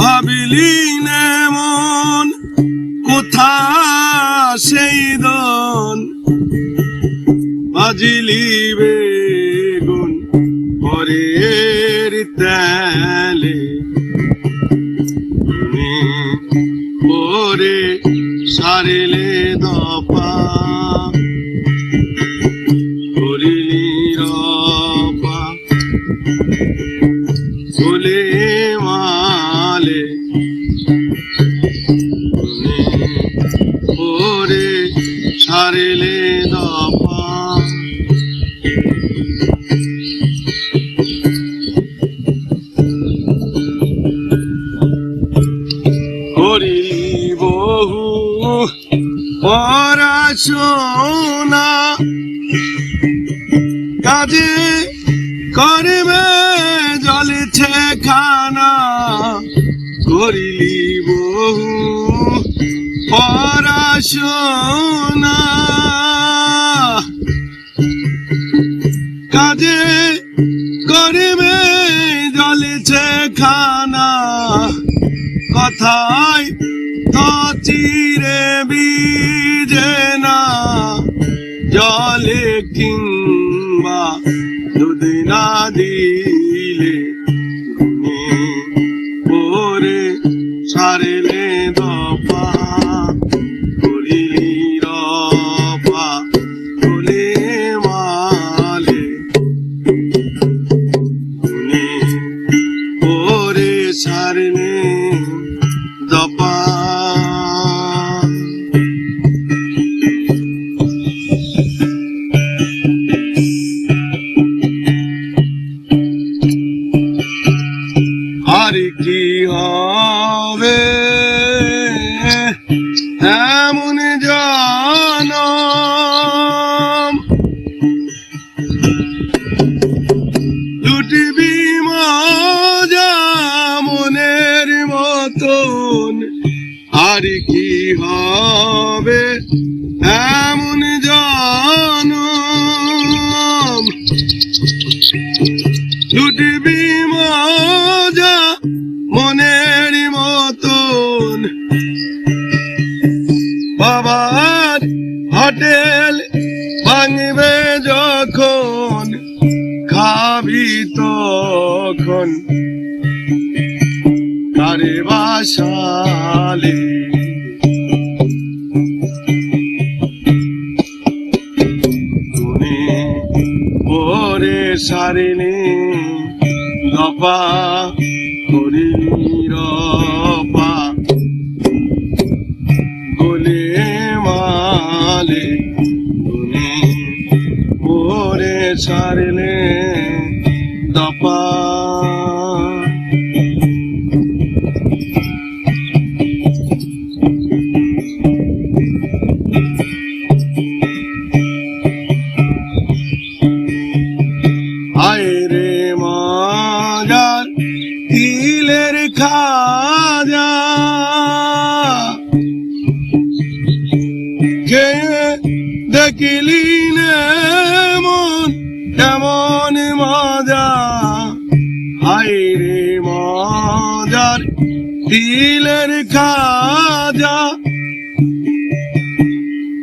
ভাবিলি মন কোথা সেই দন? বাজিলি বেগুন পরের তেলে। পরে সারিলে দপা পড়াশোনা কাজে করবে খানা করিলি বহু পড়াশোনা কাজে করবে জলেছে খানা। কথায় চিরে বিজে না। জলে কিংবা দুধ না দিলে পরে সারেলে এমন জানম। লুটবি মজা মনের মতন। আর কি হবে? এমন জানম। লুটবি মজা বাবার হোটেল ভাঙবে যখন খাবি তখন। কারে বাসালে। সারিনি দপা করিনি রপা দপা রে মাজার তিলের খাজা। কে দেখিলি মন কেমন মাজার তিলের খাজা।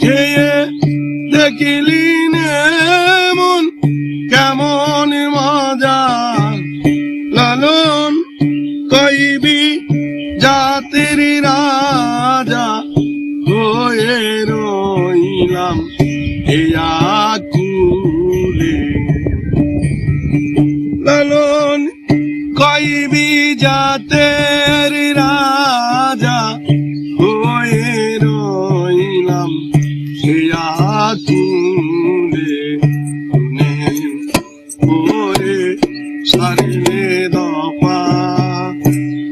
খেয়ে দেখিলি মন কেমন মজা। লালন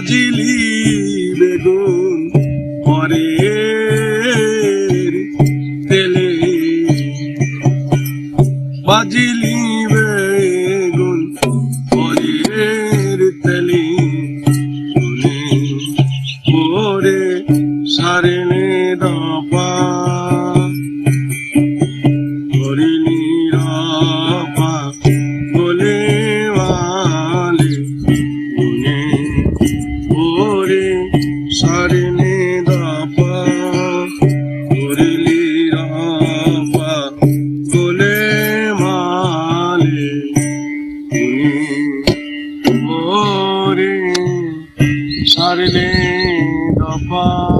বাজিলি বেগুন পরে তেলে। বাজিলি সারে নে দাপা করলি রাপা মালে ওরে সারে নে দাপা।